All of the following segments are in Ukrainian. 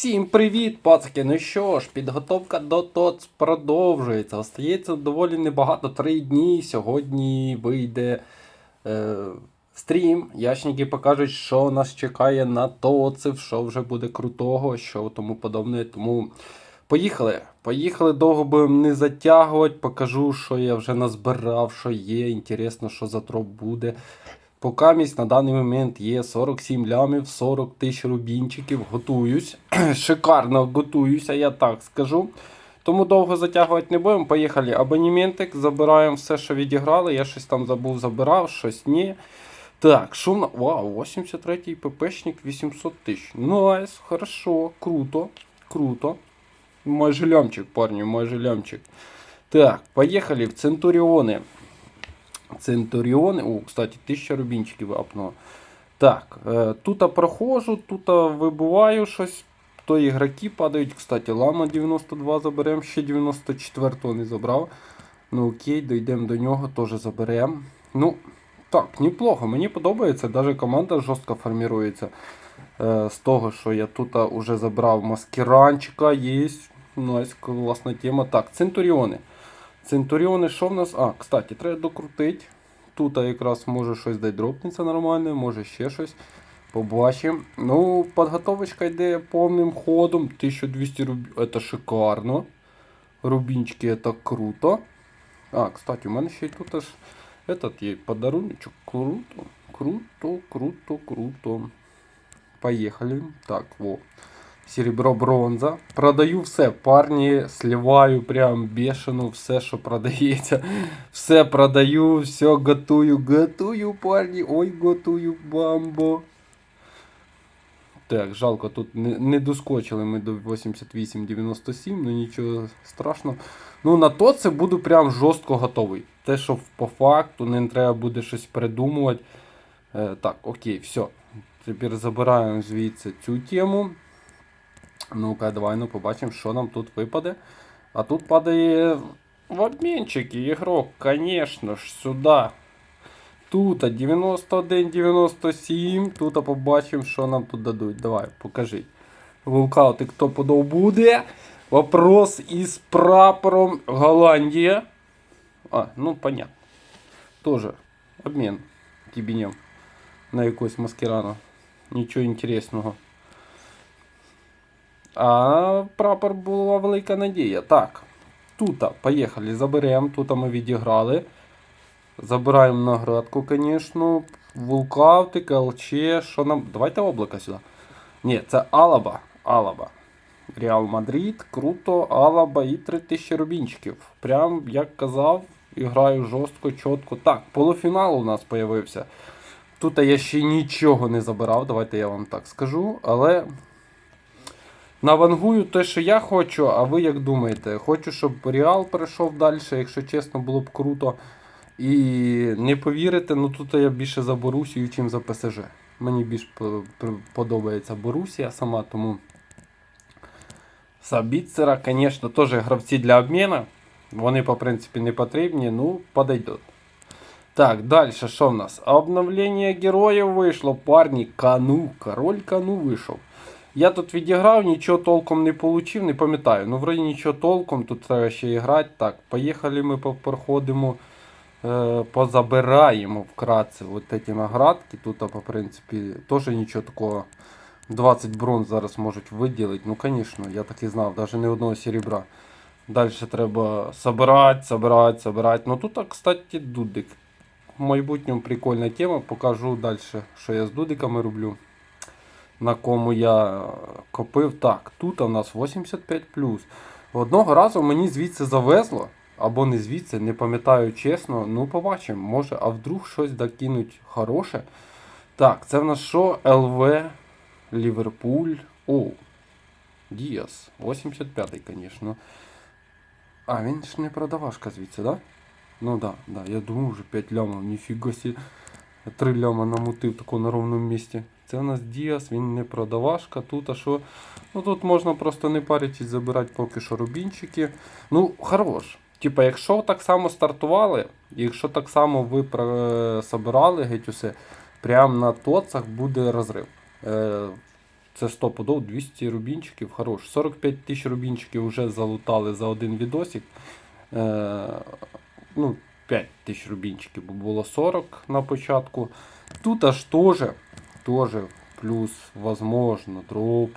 Всім привіт, пацики! Ну що ж, підготовка до ТОЦ продовжується. Остається доволі небагато, три дні. Сьогодні вийде е, стрім. Яшники покажуть, що нас чекає на ТОЦів, що вже буде крутого, що тому подобне. Тому поїхали. Поїхали, довго будемо не затягувати. Покажу, що я вже назбирав, що є. Інтересно, що за троп буде. Покамість на даний момент є 47 лямів, 40 тисяч рубінчиків. Готуюсь. Шикарно готуюся, я так скажу. Тому довго затягувати не будемо. Поїхали. Абонементик, забираємо все, що відіграли. Я щось там забув, забирав, щось ні. Так, шумно. Вау, 83-й ППшник 800 тисяч. Найс, хорошо, круто, круто. Майже лямчик, парні, майже лямчик. Так, поїхали в Центуріони. Центуріони. О, кстати, 1000 рубінчиків апнуло. Так, е, тут проходжу, тут вибуваю щось. То ігроки падають. Кстати, лама 92 заберемо, ще 94-го не забрав. Ну окей, дійдемо до нього, теж заберемо. Ну, так, неплохо, мені подобається. Навіть команда жорстко формірується. Е, з того, що я тут вже забрав маскіранчика, є. Найс, класна тема. Так, Центуріони. Центуріони, що в нас? А, кстати, треба докрутити. Тут якраз може щось дать дропнеться нормально, може ще щось. Побачимо. Ну, підготовочка йде повним ходом. 1200 руб... Це шикарно. Рубінчики це круто. А, кстати, у мене ще й тут аж этот є подаруночок. Круто, круто, круто, круто. Поїхали. Так, во. Серебро, бронза. Продаю все, парні, сливаю прям бешено все, що продається. Все продаю, все готую, готую, парні. Ой, готую бамбо. Так, жалко, тут не, не доскочили ми до 88-97, ну нічого страшного. Ну, на то це буду прям жорстко готовий. Те, що по факту не треба буде щось придумувати. Е, так, окей, все. Тепер забираємо звідси цю тему. Ну-ка, давай ну побачимо, що нам тут випаде. А тут падає в обмінчики ігрок, звісно ж, сюди. Тут 91-97. Тут побачимо, що нам тут дадуть. Давай, покажи. Вулкаути, хто подов буде. Вопрос із прапором Голландія. А, ну понятно. Тоже обмін кібінем на якусь маскирану. Нічого інтересного. А прапор була велика надія. Так. Тут, поїхали, заберемо. Тут ми відіграли. Забираємо наградку, звісно. Вулкавтик, ЛЧ. Що нам. Давайте облака сюди. Ні, це Алаба. Алаба. Реал Мадрид, круто, Алаба і 3000 рубінчиків. Прям, як казав, граю жорстко, чітко. Так, полуфінал у нас з'явився. Тут я ще нічого не забирав, давайте я вам так скажу. Але навангую те, що я хочу, а ви як думаєте? Хочу, щоб Реал перейшов далі, якщо чесно, було б круто. І не повірите, ну тут я більше за Борусію, чим за ПСЖ. Мені більш по- по- подобається Борусія сама, тому Сабіцера, звісно, теж гравці для обміну. Вони, по принципі, не потрібні, ну, подойдуть. Так, далі, що в нас? Обновлення героїв вийшло, парні, кану, король кану вийшов. Я тут відіграв, нічого толком не получив, не пам'ятаю. Ну, вроді нічого толком, тут треба ще і грати. Так, поїхали ми проходимо, е, позабираємо вкратце от ці наградки. Тут, по принципі, теж нічого такого. 20 бронз зараз можуть виділити. Ну, звісно, я так і знав, навіть не одного серебра. Далі треба собирати, собирати, собирати. Ну тут, кстати, дудик. В майбутньому прикольна тема. Покажу далі, що я з дудиками роблю. На кому я копив. Так, тут у нас 85. Одного разу мені звідси завезло. Або не звідси, не пам'ятаю чесно. Ну, побачимо. Може, а вдруг щось докинуть хороше. Так, це в нас що? ЛВ, Ліверпуль. О, Діас. 85-й, звісно. А, він ж не продавашка звідси, да? Ну да, да. Я думав вже 5 лямов, ніфіга сі. 3 ляма намутив тако на ровному місці. Це у нас Діас, він не продавашка. Тут а що? Ну тут можна просто не паритись, забирати поки що рубінчики. Ну, хорош. Типа, якщо так само стартували, якщо так само ви про- собирали геть усе, прямо на тоцах буде розрив. Е, Це 100 подов, 200 рубінчиків, хорош. 45 тисяч рубінчиків вже залутали за один відосик. Е, ну, 5 тисяч рубінчиків, бо було 40 на початку. Тут аж теж, теж плюс, возможно, дроп.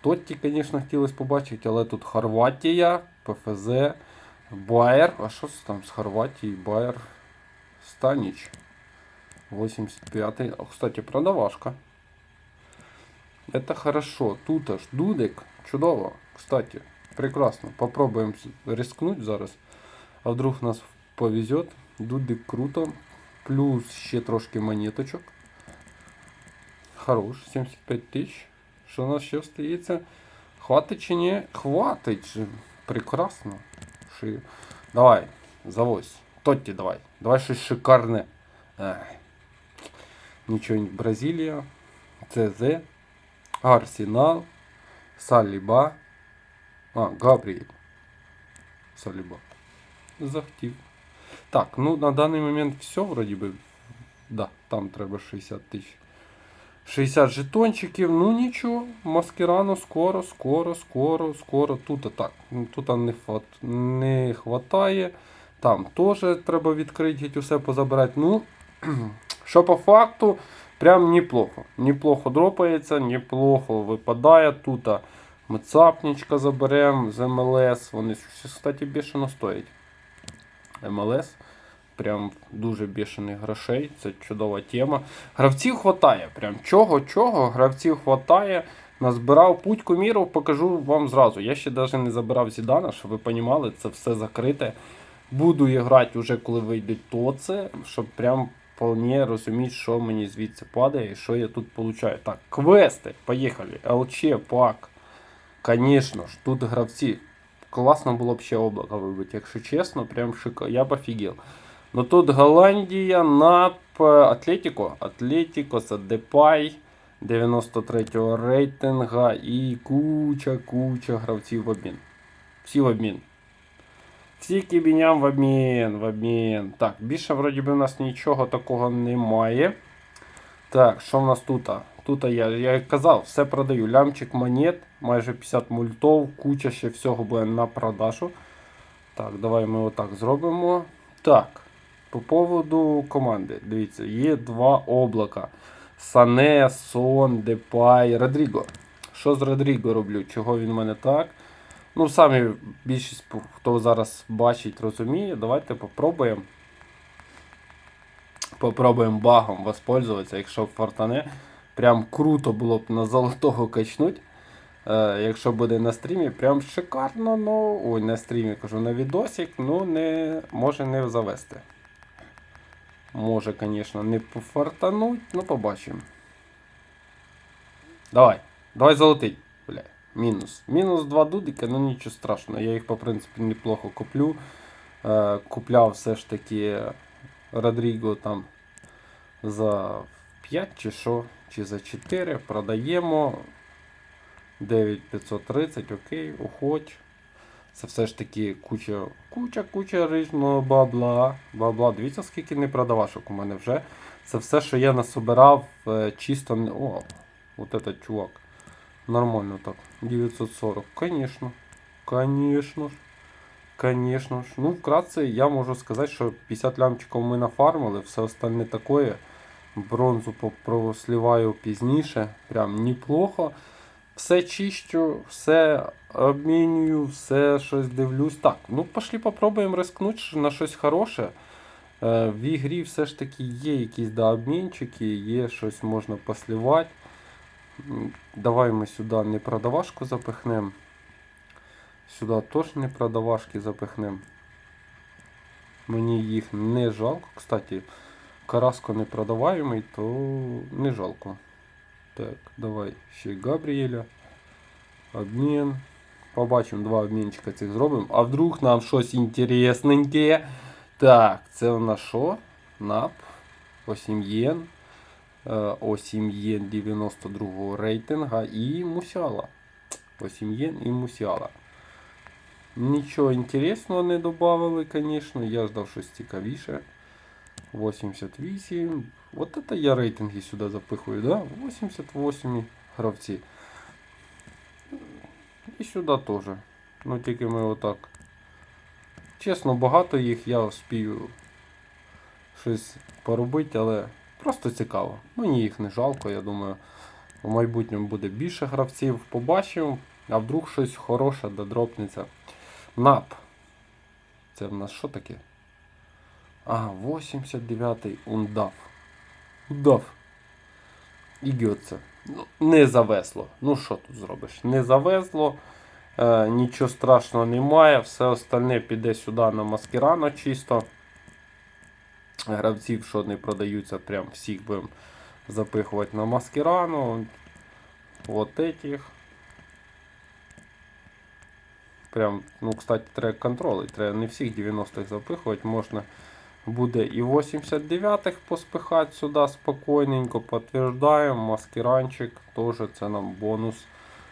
Тотті, звісно, хотілося побачити, але тут Хорватія, ПФЗ, Байер. А що це там з Хорватії? Байер Станіч. 85-й. О, кстати, продавашка. Это хорошо. Тут аж Дудик. Чудово. Кстати, прекрасно. Попробуем с- рискнуть зараз. А вдруг нас повезет. Дудик круто. Плюс ще трошки монеточок. Хорош. 75 тисяч. Що у нас ще остається? Хватить чи ні? Хватить. же. Прекрасно. Ши. Давай, завозь. Тотті давай. Давай щось шикарне. Ех. Нічого не Бразилія. ЦЗ. Арсенал. Саліба. А, Габріель. Саліба. Захотів. Так, ну на даний момент все вроді би. Да, там треба 60 тисяч. 60 жетончиків, ну нічого, маскирану скоро, скоро, скоро, скоро. Тут так. ну, Тут не, хват... не хватає. Там теж треба відкрити усе позабирати. Ну, що по факту, прям неплохо. Неплохо дропається, неплохо випадає. Тут ми цапнічка заберемо з МЛС. Вони, кстати, бешено стоять. МЛС. Прям дуже бешених грошей. Це чудова тема. Гравців хватає. Прям чого-чого, гравців хватає. Назбирав путь кумірів, покажу вам зразу. Я ще навіть не забирав Зідана, щоб ви розуміли, це все закрите. Буду грати вже коли вийде тоце, щоб прям вполне розуміти, що мені звідси падає і що я тут получаю. Так, квести, поїхали. ЛЧ, пак. Звісно ж, тут гравці. Класно було б ще облако вибити, якщо чесно, прям шика. Я б офігел. Ну тут Голландія, НАП, Атлетіко. Атлетіко, це Депай 93-го рейтинга і куча, куча гравців в обмін. Всі в обмін. Всі кібіням в обмін, в обмін. Так, більше вроді би у нас нічого такого немає. Так, що в нас тут? Тут я, я казав, все продаю. Лямчик монет, майже 50 мультов, куча ще всього буде на продажу. Так, давай ми отак зробимо. Так, по поводу команди. Дивіться, є два облака. Сане, Сон, Депай, Родріго. Що з Родріго роблю? Чого він в мене так? Ну, самі більшість, хто зараз бачить, розуміє. Давайте попробуємо. Попробуємо багом воспользуватися, якщо фортане. Прям круто було б на золотого качнуть. Е, якщо буде на стрімі, прям шикарно, ну. Ой, на стрімі кажу, на відосик, ну не може не завести. Може, звісно, не пофартануть, ну побачимо. Давай, давай золотий. Бля, мінус. Мінус два дудика, ну нічого страшного. Я їх, по принципі, неплохо куплю. Е, купляв все ж таки Родріго там за 5 чи що, чи за 4. Продаємо. 9530, окей, уходь. Це все ж таки куча, куча, куча рижного бабла. Бабла. Дивіться, скільки не продавашок у мене вже. Це все, що я насобирав е, чисто. О, от этот чувак. Нормально так. 940. Конечно. Конечно ж. Конечно ж. Ну, вкратце, я можу сказати, що 50 лямчиків ми нафармили, все остальне таке. Бронзу просліваю пізніше. Прям неплохо. Все чищу, все обмінюю, все щось дивлюсь. Так, ну пошли попробуємо рискнути на щось хороше. Е, в ігрі все ж таки є якісь да, обмінчики, є щось можна послівати. Давай ми сюди не продавашку запихнемо. Сюди теж не продавашки запихнемо. Мені їх не жалко. Кстати, Караско не продаваємий, то не жалко. Так, давай ще Габріеля. Обмін. Побачимо, два обмінчика цих зробимо. А вдруг нам щось інтересненьке. Так, це у нас що? НАП. 8 єн. Е, 8 єн 92 рейтинга і Мусяла. 8 єн і Мусяла. Нічого інтересного не додали, звісно. Я ждав щось цікавіше. 88. Вот это я рейтинги сюди запихую, да? 88 гравці. Сюди теж. Ну тільки ми отак. Чесно, багато їх я вспію щось поробити, але просто цікаво. Мені їх не жалко, я думаю. В майбутньому буде більше гравців. Побачимо, а вдруг щось хороше додропнеться. НАП. Це в нас що таке? А, 89-й ундав. Удав. Ідіотце. Не завезло. Ну що тут зробиш? Не завезло. Е, нічого страшного немає. Все остальне піде сюди на маскірано чисто. Гравців, що не продаються, прям всіх будемо запихувати на маскирану. Вот этих. Прям, ну, кстати, треба контролить. Треба не всіх 90-х запихувати. Можна буде і 89-х поспихати сюди спокійненько. Підтверждаємо. Маскиранчик теж це нам бонус.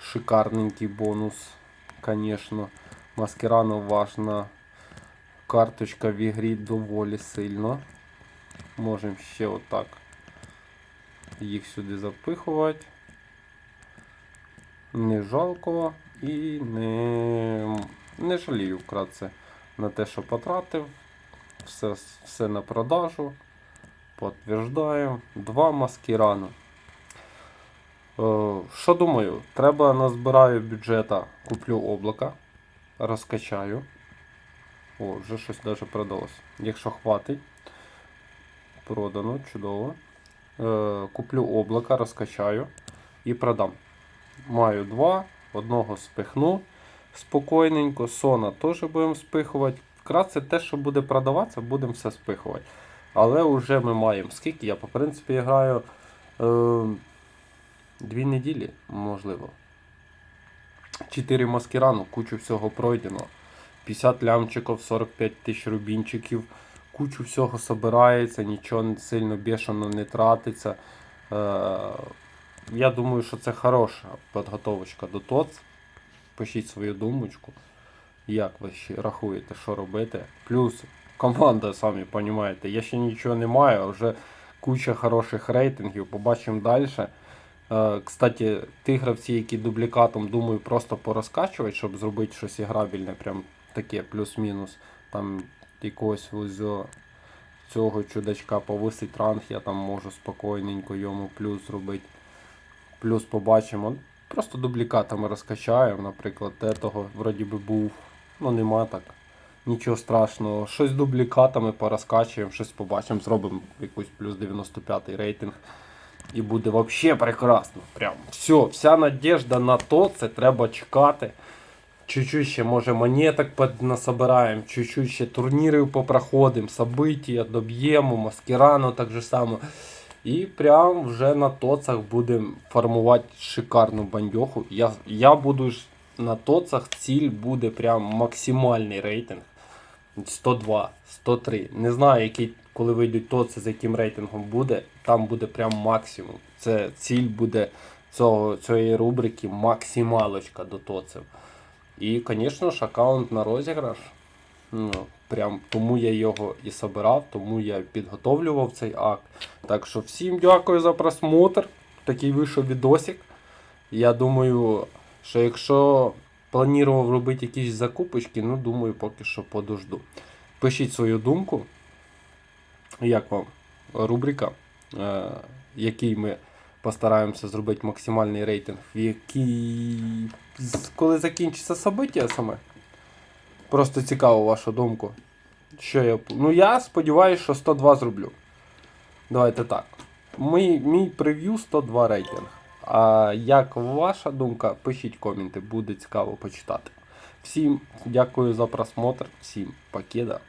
Шикарненький бонус. Конечно. Маскирану важна карточка в ігрі доволі сильно. Можемо ще отак їх сюди запихувати. Не жалко і не, не жалію вкратце на те, що потратив. Все, все на продажу. Подтверждаю. Два маски рано. Е, Що думаю? Треба назбираю бюджета, куплю облака, розкачаю. О, вже щось навіть продалось. Якщо хватить, продано, чудово. Е, Куплю облака, розкачаю і продам. Маю два, одного спихну спокійненько, сона теж будемо спихувати. Вкратце те, що буде продаватися, будемо все спихувати. Але вже ми маємо скільки. Я по принципі граю е, дві неділі, можливо. 4 маскирану, кучу всього пройдено. 50 лямчиків, 45 тисяч рубінчиків. Кучу всього собирається, нічого сильно бешено не тратиться. Е, я думаю, що це хороша підготовочка до ТОЦ. Пишіть свою думочку. Як ви ще рахуєте, що робити? Плюс команда, самі розумієте, я ще нічого не маю, а вже куча хороших рейтингів. Побачимо далі. Е, Кстати, ті гравці, які дублікатом, думаю, просто порозкачувати, щоб зробити щось іграбільне, прям таке плюс-мінус. Там якогось ось цього чудачка повисить ранг, я там можу спокійненько йому плюс зробити. Плюс побачимо. Просто дублікатами розкачаємо, наприклад, того вроді би був. Ну нема так. Нічого страшного. Щось дублікатами порозкачуємо, щось побачимо, зробимо якийсь плюс 95 рейтинг. І буде взагалі прекрасно. Прям все, вся надіжда на то, це треба чекати. Чуть-чуть ще, може, монеток насобираємо, чуть-чуть ще турнірів попроходимо, события доб'ємо, маскирану так же само. І прям вже на тоцах будемо формувати шикарну бандьоху. Я, я буду на тоцах ціль буде прям максимальний рейтинг. 102, 103. Не знаю, який, коли вийдуть тоци, з яким рейтингом буде. Там буде прям максимум. Це ціль буде цього, цієї рубрики максималочка до тоців. І, звісно ж, аккаунт на розіграш. Ну, прям тому я його і собирав, тому я підготовлював цей акт. Так що всім дякую за просмотр. Такий вийшов відосик. Я думаю, що якщо планував робити якісь закупочки, ну думаю, поки що подожду. Пишіть свою думку. Як вам рубрика, е, який ми постараємося зробити максимальний рейтинг, в який коли закінчиться собиття саме. Просто цікаво вашу думку. Що я. Ну я сподіваюся, що 102 зроблю. Давайте так. Мій, мій прев'ю 102 рейтинг. А як ваша думка, пишіть коменти, буде цікаво почитати. Всім дякую за просмотр, всім покеда.